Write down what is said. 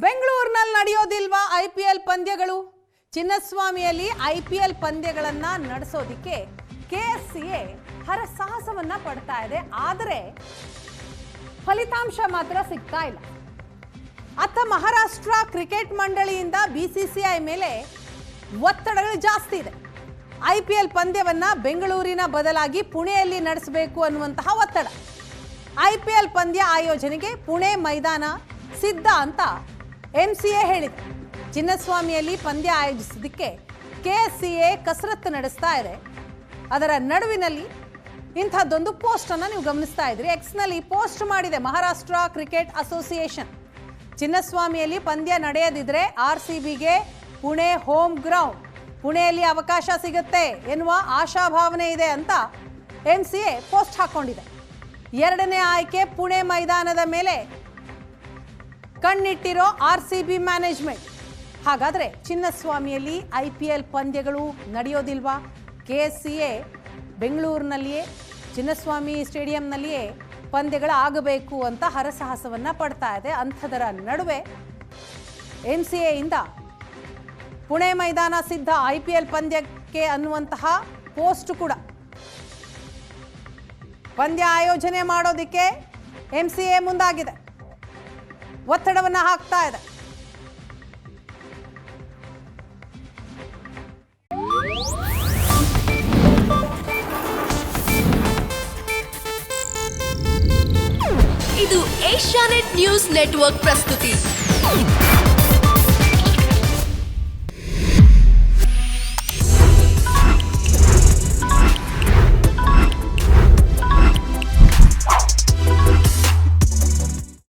ಬೆಂಗಳೂರಿನಲ್ಲಿ ನಡೆಯೋದಿಲ್ವಾ I P L ಪಂದ್ಯಗಳು? ಚಿನ್ನಸ್ವಾಮಿಯಲ್ಲಿ ಐ ಪಿ ಎಲ್ ಪಂದ್ಯಗಳನ್ನ ನಡೆಸೋದಿಕ್ಕೆ ಕೆ ಎಸ್ ಸಿ ಎ ಹರಸಾಹಸವನ್ನ ಪಡ್ತಾ ಇದೆ. ಆದರೆ ಫಲಿತಾಂಶ ಮಾತ್ರ ಸಿಗ್ತಾ ಇಲ್ಲ. ಅತ್ತ ಮಹಾರಾಷ್ಟ್ರ ಕ್ರಿಕೆಟ್ ಮಂಡಳಿಯಿಂದ ಬಿ ಸಿ ಸಿ ಐ ಮೇಲೆ ಒತ್ತಡಗಳು ಜಾಸ್ತಿ ಇದೆ. ಐ ಪಿ ಎಲ್ ಪಂದ್ಯವನ್ನ ಬೆಂಗಳೂರಿನ ಬದಲಾಗಿ ಪುಣೆಯಲ್ಲಿ ನಡೆಸಬೇಕು ಅನ್ನುವಂತಹ ಒತ್ತಡ. ಐ ಪಿ ಎಲ್ ಪಂದ್ಯ ಆಯೋಜನೆಗೆ ಪುಣೆ ಮೈದಾನ ಸಿದ್ಧ ಅಂತ ಎಂ ಸಿ ಎ ಹೇಳಿದೆ ಚಿನ್ನಸ್ವಾಮಿಯಲ್ಲಿ ಪಂದ್ಯ ಆಯೋಜಿಸೋದಕ್ಕೆ ಕೆ ಎಸ್ ಸಿ ಎ ಕಸರತ್ತು ನಡೆಸ್ತಾ ಇದೆ. ಅದರ ನಡುವಿನಲ್ಲಿ ಇಂಥದ್ದೊಂದು ಪೋಸ್ಟನ್ನು ನೀವು ಗಮನಿಸ್ತಾ ಇದ್ರಿ. ಎಕ್ಸ್ನಲ್ಲಿ ಪೋಸ್ಟ್ ಮಾಡಿದೆ ಮಹಾರಾಷ್ಟ್ರ ಕ್ರಿಕೆಟ್ ಅಸೋಸಿಯೇಷನ್. ಚಿನ್ನಸ್ವಾಮಿಯಲ್ಲಿ ಪಂದ್ಯ ನಡೆಯದಿದ್ರೆ ಆರ್ ಸಿ ಬಿಗೆ ಪುಣೆ ಹೋಮ್ ಗ್ರೌಂಡ್. ಪುಣೆಯಲ್ಲಿ ಅವಕಾಶ ಸಿಗುತ್ತೆ ಎನ್ನುವ ಆಶಾಭಾವನೆ ಇದೆ ಅಂತ ಎಂ ಸಿ ಎ ಪೋಸ್ಟ್ ಹಾಕೊಂಡಿದೆ. ಎರಡನೇ ಆಯ್ಕೆ ಪುಣೆ ಮೈದಾನದ ಮೇಲೆ ಕಣ್ಣಿಟ್ಟಿರೋ ಆರ್ ಸಿ ಬಿ ಮ್ಯಾನೇಜ್ಮೆಂಟ್. ಹಾಗಾದ್ರೆ ಚಿನ್ನಸ್ವಾಮಿಯಲ್ಲಿ ಐ ಪಿ ಎಲ್ ಪಂದ್ಯಗಳು ನಡೆಯೋದಿಲ್ವಾ? ಕೆ ಎಸ್ ಸಿ ಎ ಬೆಂಗಳೂರಿನಲ್ಲಿಯೇ, ಚಿನ್ನಸ್ವಾಮಿ ಸ್ಟೇಡಿಯಂನಲ್ಲಿಯೇ ಪಂದ್ಯಗಳಾಗಬೇಕು ಅಂತ ಹರಸಾಹಸವನ್ನ ಪಡ್ತಾ ಇದೆ ಅಂಥದರ ನಡುವೆ ಎನ್ ಸಿ ಎಯಿಂದ ಪುಣೆ ಮೈದಾನ ಸಿದ್ಧ ಐ ಪಿ ಎಲ್ ಪಂದ್ಯಕ್ಕೆ ಅನ್ನುವಂತಹ ಪೋಸ್ಟ್ ಕೂಡ. ಪಂದ್ಯ ಆಯೋಜನೆ ಮಾಡೋದಕ್ಕೆ ಎಂ ಸಿ ಎ ಮುಂದಾಗಿದೆ. ಒತ್ತಡವನ್ನು ಹಾಕ್ತಾ ಇದೆ. ಇದು ಏಷ್ಯಾನೆಟ್ ನ್ಯೂಸ್ ನೆಟ್ವರ್ಕ್ ಪ್ರಸ್ತುತಿ.